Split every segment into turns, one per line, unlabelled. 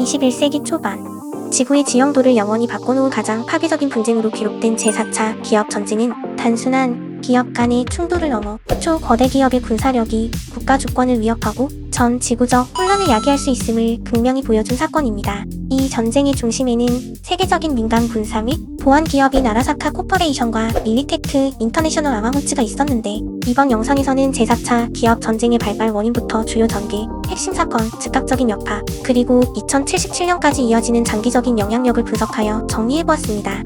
21세기 초반. 지구의 지형도를 영원히 바꿔놓은 가장 파괴적인 분쟁으로 기록된 제4차 기업 전쟁은 단순한 기업 간의 충돌을 넘어 초거대 기업의 군사력이 국가 주권을 위협하고 전 지구적 혼란을 야기할 수 있음을 극명히 보여준 사건입니다. 이 전쟁의 중심에는 세계적인 민간 군사 및 보안 기업인 아라사카 코퍼레이션과 밀리테크 인터내셔널 아마무츠가 있었는데 이번 영상에서는 제4차 기업 전쟁의 발발 원인부터 주요 전개, 핵심 사건, 즉각적인 여파, 그리고 2077년까지 이어지는 장기적인 영향력을 분석하여 정리해보았습니다.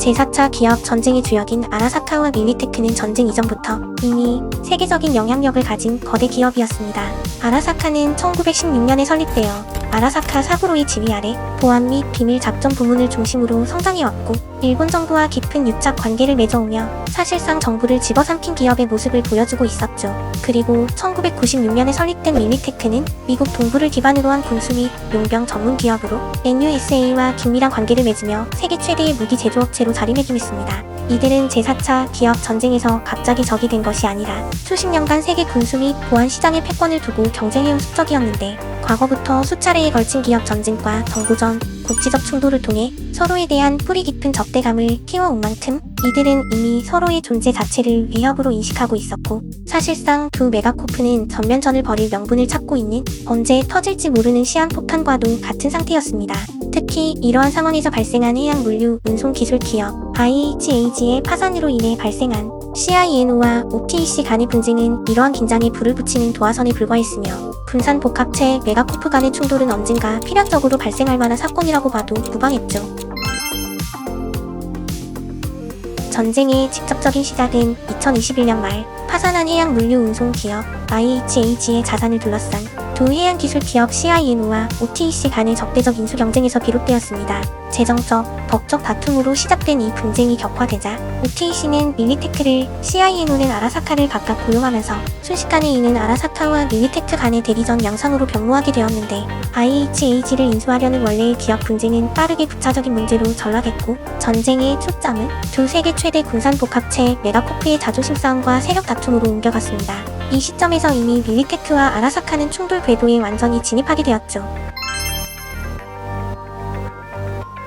제4차 기업 전쟁의 주역인 아라사카와 밀리테크는 전쟁 이전부터 이미 세계적인 영향력을 가진 거대 기업이었습니다. 아라사카는 1916년에 설립되어 아라사카 사구로의 지휘 아래 보안 및 비밀 작전 부문을 중심으로 성장해왔고 일본 정부와 깊은 유착 관계를 맺어오며 사실상 정부를 집어삼킨 기업의 모습을 보여주고 있었죠. 그리고 1996년에 설립된 밀리테크는 미국 동부를 기반으로 한 군수 및 용병 전문 기업으로 NUSA와 긴밀한 관계를 맺으며 세계 최대의 무기 제조업체로 자리매김했습니다. 이들은 제4차 기업 전쟁에서 갑자기 적이 된 것이 아니라 수십 년간 세계 군수 및 보안 시장의 패권을 두고 경쟁해온 숙적이었는데 과거부터 수차례에 걸친 기업 전쟁과 정보전, 국지적 충돌을 통해 서로에 대한 뿌리 깊은 적대감을 키워온 만큼 이들은 이미 서로의 존재 자체를 위협으로 인식하고 있었고 사실상 두 메가코프는 전면전을 벌일 명분을 찾고 있는 언제 터질지 모르는 시한폭탄과도 같은 상태였습니다. 특히 이러한 상황에서 발생한 해양 물류 운송 기술 기업 IHAG의 파산으로 인해 발생한 CINO와 OTEC 간의 분쟁은 이러한 긴장에 불을 붙이는 도화선에 불과했으며 분산 복합체 메가코프 간의 충돌은 언젠가 필연적으로 발생할 만한 사건이라고 봐도 무방했죠. 전쟁의 직접적인 시작은 2021년 말 파산한 해양 물류 운송 기업 IHAG의 자산을 둘러싼 두 해양 기술 기업 CINO와 OTEC 간의 적대적 인수 경쟁에서 비롯되었습니다. 재정적, 법적 다툼으로 시작된 이 분쟁이 격화되자 OTEC는 밀리테크를, CINO는 아라사카를 각각 고용하면서 순식간에 이는 아라사카와 밀리테크 간의 대리전 양상으로 변모하게 되었는데 IHAG를 인수하려는 원래의 기업 분쟁은 빠르게 부차적인 문제로 전락했고 전쟁의 초점은 두 세계 최대 군산 복합체 메가코프의 자존심 싸움과 세력 다툼으로 옮겨갔습니다. 이 시점에서 이미 밀리테크와 아라사카는 충돌 궤도에 완전히 진입하게 되었죠.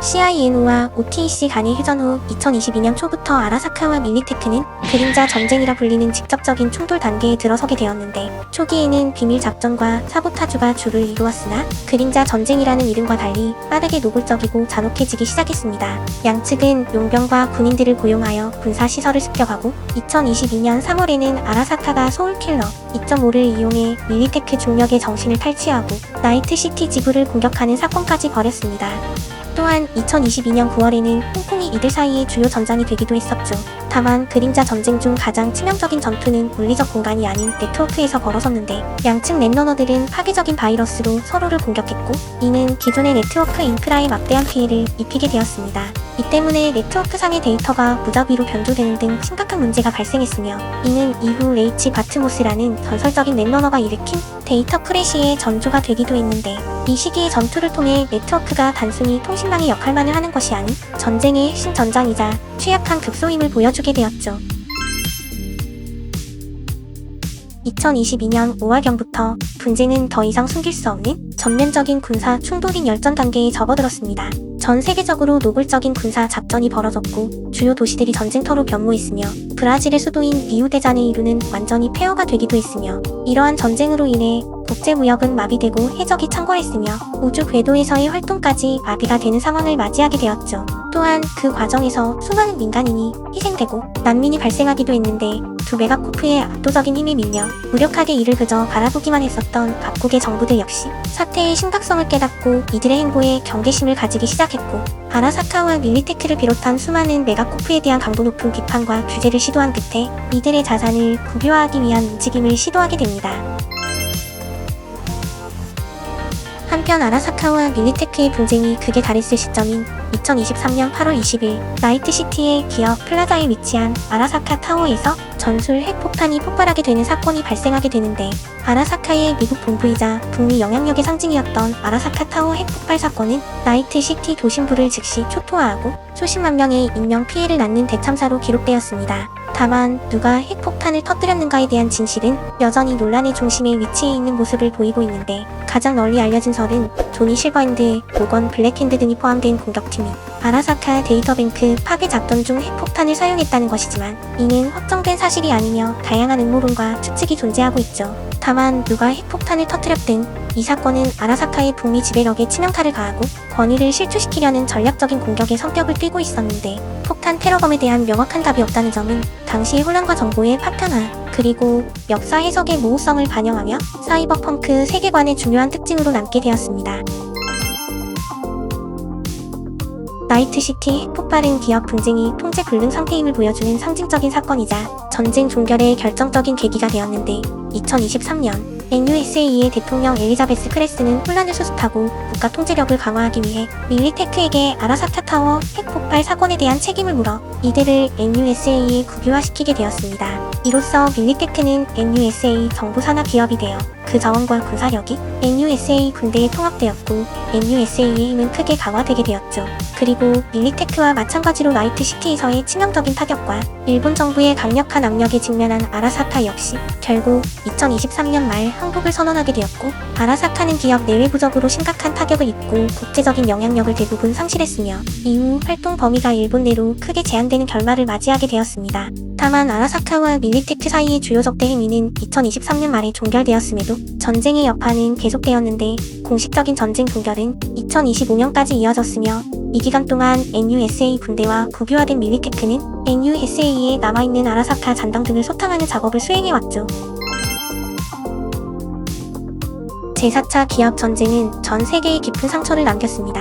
CINO와 OTEC 간의 휴전 후 2022년 초부터 아라사카와 밀리테크는 그림자 전쟁이라 불리는 직접적인 충돌 단계에 들어서게 되었는데 초기에는 비밀 작전과 사보타주가 주를 이루었으나 그림자 전쟁이라는 이름과 달리 빠르게 노골적이고 잔혹해지기 시작했습니다. 양측은 용병과 군인들을 고용하여 군사 시설을 습격하고 2022년 3월에는 아라사카가 소울 킬러 2.5를 이용해 밀리테크 중력의 정신을 탈취하고 나이트 시티 지구를 공격하는 사건까지 벌였습니다. 또한 2022년 9월에는 홍콩이 이들 사이의 주요 전장이 되기도 했었죠. 다만 그림자 전쟁 중 가장 치명적인 전투는 물리적 공간이 아닌 네트워크에서 벌어졌는데 양측 넷러너들은 파괴적인 바이러스로 서로를 공격했고 이는 기존의 네트워크 인프라에 막대한 피해를 입히게 되었습니다. 이 때문에 네트워크상의 데이터가 무작위로 변조되는 등 심각한 문제가 발생했으며 이는 이후 레이치 바트모스라는 전설적인 넷러너가 일으킨 데이터 크래시의 전조가 되기도 했는데 이 시기의 전투를 통해 네트워크가 단순히 통신망의 역할만을 하는 것이 아닌 전쟁의 핵심 전장이자 취약한 극소임을 보여주게 되었죠. 2022년 5월경부터 분쟁은 더 이상 숨길 수 없는 전면적인 군사 충돌인 열전 단계에 접어들었습니다. 전 세계적으로 노골적인 군사 작전이 벌어졌고 주요 도시들이 전쟁터로 변모했으며 브라질의 수도인 리우데자네 이루는 완전히 폐허가 되기도 했으며 이러한 전쟁으로 인해 국제무역은 마비되고 해적이 창궐했으며 우주 궤도에서의 활동까지 마비가 되는 상황을 맞이하게 되었죠. 또한 그 과정에서 수많은 민간인이 희생되고 난민이 발생하기도 했는데 두 메가코프의 압도적인 힘에 밀려 무력하게 이를 그저 바라보기만 했었던 각국의 정부들 역시 사태의 심각성을 깨닫고 이들의 행보에 경계심을 가지기 시작했고 아라사카와 밀리테크를 비롯한 수많은 메가코프에 대한 강도 높은 비판과 규제를 시도한 끝에 이들의 자산을 국유화하기 위한 움직임을 시도하게 됩니다. 한편 아라사카와 밀리테크의 분쟁이 극에 달했을 시점인 2023년 8월 20일 나이트시티의 기업 플라자에 위치한 아라사카 타워에서 전술 핵폭탄이 폭발하게 되는 사건이 발생하게 되는데 아라사카의 미국 본부이자 북미 영향력의 상징이었던 아라사카 타워 핵폭발 사건은 나이트시티 도심부를 즉시 초토화하고 수십만 명의 인명 피해를 낳는 대참사로 기록되었습니다. 다만 누가 핵폭탄을 터뜨렸는가에 대한 진실은 여전히 논란의 중심에 위치해 있는 모습을 보이고 있는데 가장 널리 알려진 설은 조니 실버핸드, 로건 블랙핸드 등이 포함된 공격팀이 아라사카 데이터뱅크 파괴 작전 중 핵폭탄을 사용했다는 것이지만 이는 확정된 사실이 아니며 다양한 음모론과 추측이 존재하고 있죠. 다만 누가 핵폭탄을 터뜨렸든 이 사건은 아라사카의 북미 지배력에 치명타를 가하고 권위를 실추시키려는 전략적인 공격의 성격을 띠고 있었는데 폭탄 테러범에 대한 명확한 답이 없다는 점은 당시의 혼란과 정보의 파편화 그리고 역사 해석의 모호성을 반영하며 사이버펑크 세계관의 중요한 특징으로 남게 되었습니다. 나이트시티 핵폭발은 기업 분쟁이 통제 불능 상태임을 보여주는 상징적인 사건이자 전쟁 종결의 결정적인 계기가 되었는데 2023년 NUSA의 대통령 엘리자베스 크레스는 혼란을 수습하고 국가 통제력을 강화하기 위해 밀리테크에게 아라사카 타워 핵 폭발 사건에 대한 책임을 물어 이들을 NUSA에 국유화시키게 되었습니다. 이로써 밀리테크는 NUSA 정부 산하 기업이 되어 그 자원과 군사력이 NUSA 군대에 통합되었고 NUSA의 힘은 크게 강화되게 되었죠. 그리고 밀리테크와 마찬가지로 나이트시티에서의 치명적인 타격과 일본 정부의 강력한 압력에 직면한 아라사카 역시 결국 2023년 말 항복을 선언하게 되었고 아라사카는 기업 내외부적으로 심각한 타격을 입고 국제적인 영향력을 대부분 상실했으며 이후 활동 범위가 일본 내로 크게 제한되는 결말을 맞이하게 되었습니다. 다만 아라사카와 밀리테크 사이의 주요 적대 행위는 2023년 말에 종결되었음에도 전쟁의 여파는 계속되었는데 공식적인 전쟁 종결은 2025년까지 이어졌으며 이 기간 동안 NUSA 군대와 국유화된 밀리테크는 NUSA에 남아있는 아라사카 잔당 등을 소탕하는 작업을 수행해왔죠. 제4차 기업 전쟁은 전 세계에 깊은 상처를 남겼습니다.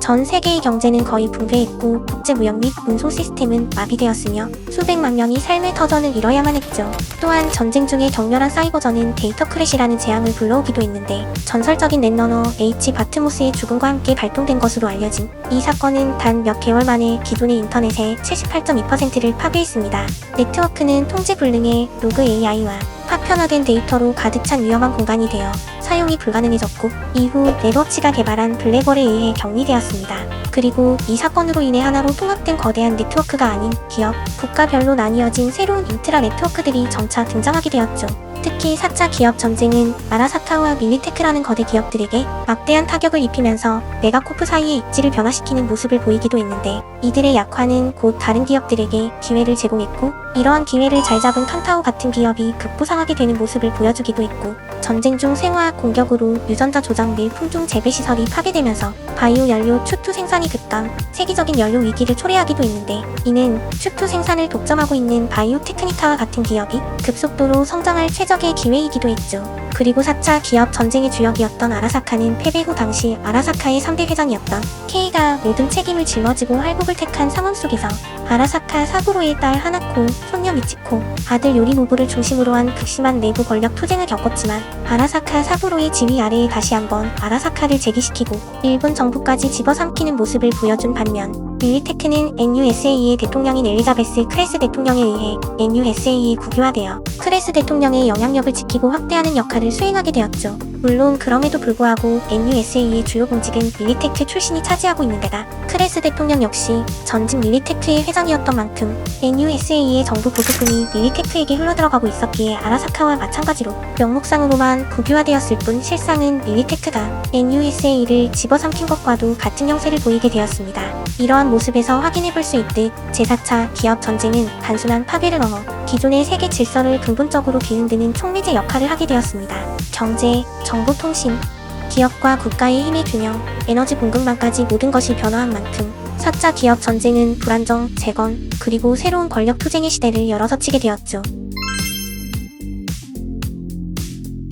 전 세계의 경제는 거의 붕괴했고 국제 무역 및 운송 시스템은 마비되었으며 수백만 명이 삶의 터전을 잃어야만 했죠. 또한 전쟁 중에 격렬한 사이버전은 데이터 크래시라는 재앙을 불러오기도 했는데 전설적인 넷러너 H 바트모스의 죽음과 함께 발동된 것으로 알려진 이 사건은 단 몇 개월 만에 기존의 인터넷의 78.2%를 파괴했습니다. 네트워크는 통제 불능의 로그 AI와 파편화된 데이터로 가득 찬 위험한 공간이 되어 사용이 불가능해졌고 이후 네버치가 개발한 블랙홀에 의해 격리되었습니다. 그리고 이 사건으로 인해 하나로 통합된 거대한 네트워크가 아닌 기업, 국가별로 나뉘어진 새로운 인트라 네트워크들이 점차 등장하게 되었죠. 특히 4차 기업 전쟁은 아라사카와 밀리테크라는 거대 기업들에게 막대한 타격을 입히면서 메가코프 사이의 입지를 변화시키는 모습을 보이기도 했는데 이들의 약화는 곧 다른 기업들에게 기회를 제공했고 이러한 기회를 잘 잡은 칸타오 같은 기업이 급부상하게 되는 모습을 보여주기도 했고 전쟁 중 생화학 공격으로 유전자 조작 및 품종 재배 시설이 파괴되면서 바이오 연료 추투 생산이 급감, 세계적인 연료 위기를 초래하기도 했는데 이는 추투 생산을 독점하고 있는 바이오 테크니카와 같은 기업이 급속도로 성장할 최 적의 기회이기도 했죠. 그리고 4차 기업 전쟁의 주역이었던 아라사카는 패배 후 당시 아라사카의 3대 회장이었던 K가 모든 책임을 짊어지고 할복을 택한 상황 속에서 아라사카 사부로의 딸 하나코, 손녀 미치코, 아들 요리노부를 중심으로 한 극심한 내부 권력 투쟁을 겪었지만 아라사카 사부로의 지휘 아래에 다시 한번 아라사카를 재기시키고 일본 정부까지 집어삼키는 모습을 보여준 반면 밀리테크는 NUSA의 대통령인 엘리자베스 크레스 대통령에 의해 NUSA에 국유화되어 크레스 대통령의 영향력을 지키고 확대하는 역할을 수행하게 되었죠. 물론 그럼에도 불구하고 NUSA의 주요 공직은 밀리테크 출신이 차지하고 있는 데다 크레스 대통령 역시 전직 밀리테크의 회장이었던 만큼 NUSA의 정부 보조금이 밀리테크에게 흘러들어가고 있었기에 아라사카와 마찬가지로 명목상으로만 국유화되었을 뿐 실상은 밀리테크가 NUSA를 집어삼킨 것과도 같은 형세를 보이게 되었습니다. 이러한 모습에서 확인해 볼 수 있듯 제4차 기업 전쟁은 단순한 파괴를 넘어 기존의 세계 질서를 근본적으로 뒤흔드는 총리제 역할을 하게 되었습니다. 경제, 정보통신, 기업과 국가의 힘의 균형, 에너지 공급망까지 모든 것이 변화한 만큼 4차 기업 전쟁은 불안정, 재건, 그리고 새로운 권력 투쟁의 시대를 열어서치게 되었죠.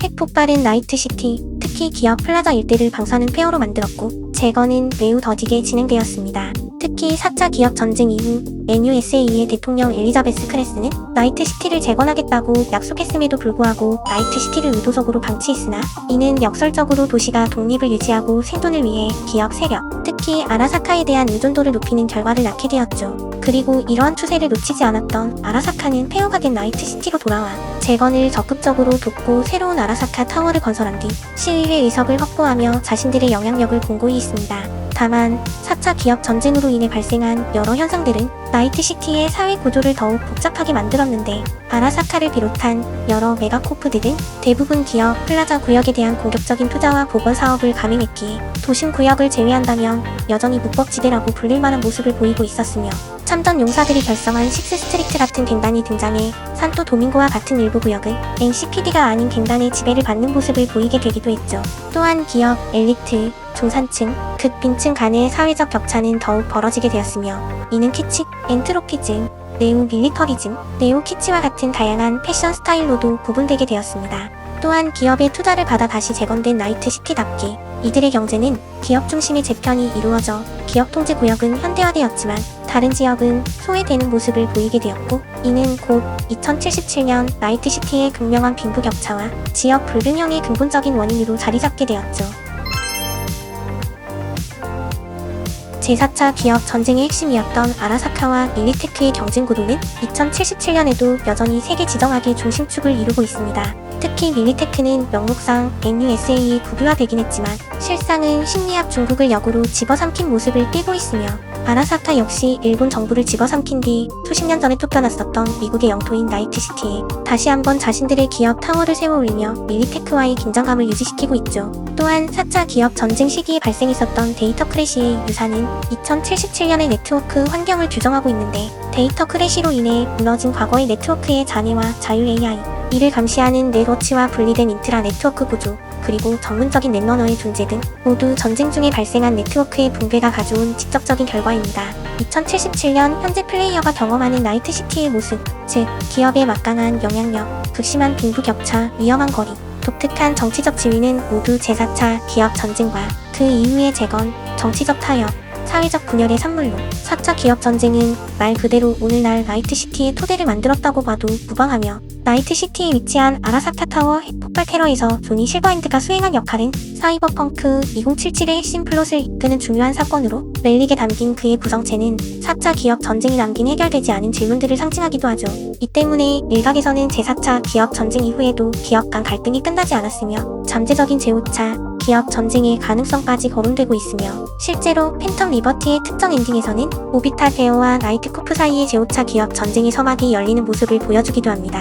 핵폭발은 나이트시티, 특히 기업 플라자 일대를 방사능 폐허로 만들었고, 재건은 매우 더디게 진행되었습니다. 특히 4차 기업 전쟁 이후 NUSA의 대통령 엘리자베스 크레스는 나이트시티를 재건하겠다고 약속했음에도 불구하고 나이트시티를 의도적으로 방치했으나 이는 역설적으로 도시가 독립을 유지하고 생존을 위해 기업 세력, 특히 아라사카에 대한 의존도를 높이는 결과를 낳게 되었죠. 그리고 이러한 추세를 놓치지 않았던 아라사카는 폐허가 된 나이트시티로 돌아와 재건을 적극적으로 돕고 새로운 아라사카 타워를 건설한 뒤 시의회 의석을 확보하며 자신들의 영향력을 공고히 있습니다. 다만 4차 기업 전쟁으로 인해 발생한 여러 현상들은 나이트시티의 사회 구조를 더욱 복잡하게 만들었는데 아라사카를 비롯한 여러 메가코프드 등 대부분 기업 플라자 구역에 대한 공격적인 투자와 보건 사업을 감행했기에 도심 구역을 제외한다면 여전히 묵벅지대라고 불릴 만한 모습을 보이고 있었으며 참전 용사들이 결성한 식스 스트리트 같은 갱단이 등장해 산토 도밍고와 같은 일부 구역은 NCPD가 아닌 갱단의 지배를 받는 모습을 보이게 되기도 했죠. 또한 기업, 엘리트, 중산층, 극빈층 간의 사회적 격차는 더욱 벌어지게 되었으며 이는 키치, 엔트로피즘, 네오 밀리터리즘, 네오 키치와 같은 다양한 패션 스타일로도 구분되게 되었습니다. 또한 기업의 투자를 받아 다시 재건된 나이트시티답게 이들의 경제는 기업 중심의 재편이 이루어져 기업 통제 구역은 현대화되었지만 다른 지역은 소외되는 모습을 보이게 되었고 이는 곧 2077년 나이트시티의 극명한 빈부 격차와 지역 불균형의 근본적인 원인으로 자리 잡게 되었죠. 제4차 기업 전쟁의 핵심이었던 아라사카와 밀리테크의 경쟁 구도는 2077년에도 여전히 세계 지정학의 중심축을 이루고 있습니다. 특히 밀리테크는 명목상 NUSA에 국유화되긴 했지만 실상은 심리학 중국을 역으로 집어삼킨 모습을 띠고 있으며 아라사카 역시 일본 정부를 집어삼킨 뒤 수십 년 전에 쫓겨났었던 미국의 영토인 나이트시티에 다시 한번 자신들의 기업 타워를 세워 올리며 밀리테크와의 긴장감을 유지시키고 있죠. 또한 4차 기업 전쟁 시기에 발생했었던 데이터 크래시의 유사는 2077년의 네트워크 환경을 규정하고 있는데 데이터 크래시로 인해 무너진 과거의 네트워크의 잔해와 자유 AI, 이를 감시하는 넷워치와 분리된 인트라 네트워크 구조, 그리고 전문적인 넷러너의 존재 등 모두 전쟁 중에 발생한 네트워크의 붕괴가 가져온 직접적인 결과입니다. 2077년 현재 플레이어가 경험하는 나이트시티의 모습, 즉 기업의 막강한 영향력, 극심한 빈부격차, 위험한 거리, 독특한 정치적 지위는 모두 제4차 기업 전쟁과 그 이후의 재건, 정치적 타협, 사회적 분열의 산물로 4차 기업 전쟁은 말 그대로 오늘날 나이트시티의 토대를 만들었다고 봐도 무방하며 나이트시티에 위치한 아라사카 타워 핵폭발 테러에서 조니 실버핸드가 수행한 역할은 사이버펑크 2077의 핵심 플롯을 이끄는 중요한 사건으로 렐릭에 담긴 그의 구성체는 4차 기업 전쟁이 남긴 해결되지 않은 질문들을 상징하기도 하죠. 이 때문에 일각에서는 제4차 기업 전쟁 이후에도 기업 간 갈등이 끝나지 않았으며 잠재적인 제5차 기업 전쟁의 가능성까지 거론되고 있으며 실제로 팬텀 리버티의 특정 엔딩에서는 오비타 베어와 나이트코프 사이의 제5차 기업 전쟁의 서막이 열리는 모습을 보여주기도 합니다.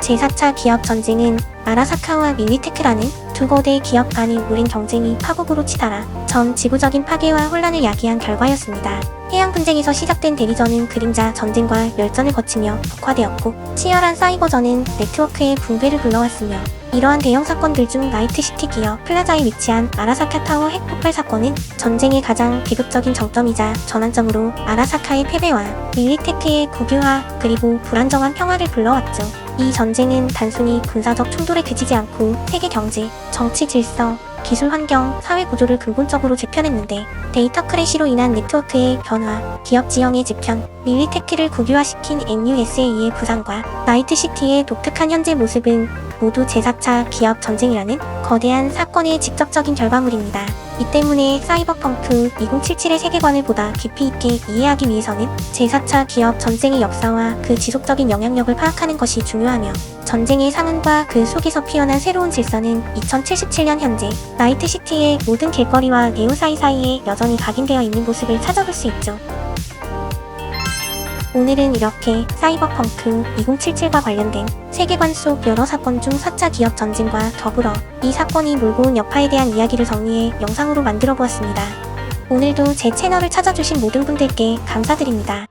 제4차 기업 전쟁은 아라사카와 밀리테크라는 두 거대 기업 간의 오랜 경쟁이 파국으로 치달아 전 지구적인 파괴와 혼란을 야기한 결과였습니다. 해양 분쟁에서 시작된 대리전은 그림자 전쟁과 멸전을 거치며 격화되었고 치열한 사이버전은 네트워크의 붕괴를 불러왔으며 이러한 대형 사건들 중 나이트시티 기업 플라자에 위치한 아라사카 타워 핵 폭발 사건은 전쟁의 가장 비극적인 정점이자 전환점으로 아라사카의 패배와 밀리테크의 국유화 그리고 불안정한 평화를 불러왔죠. 이 전쟁은 단순히 군사적 충돌에 그치지 않고 세계 경제, 정치 질서, 기술 환경, 사회 구조를 근본적으로 재편했는데 데이터 크래시로 인한 네트워크의 변화, 기업 지형의 재편, 밀리테크를 국유화시킨 NUSA의 부상과 나이트시티의 독특한 현재 모습은 모두 제4차 기업 전쟁이라는 거대한 사건의 직접적인 결과물입니다. 이 때문에 사이버펑크 2077의 세계관을 보다 깊이 있게 이해하기 위해서는 제4차 기업 전쟁의 역사와 그 지속적인 영향력을 파악하는 것이 중요하며 전쟁의 상흔과 그 속에서 피어난 새로운 질서는 2077년 현재 나이트시티의 모든 길거리와 네오 사이사이에 여전히 각인되어 있는 모습을 찾아볼 수 있죠. 오늘은 이렇게 사이버펑크 2077과 관련된 세계관 속 여러 사건 중 4차 기업 전쟁과 더불어 이 사건이 몰고 온 여파에 대한 이야기를 정리해 영상으로 만들어 보았습니다. 오늘도 제 채널을 찾아주신 모든 분들께 감사드립니다.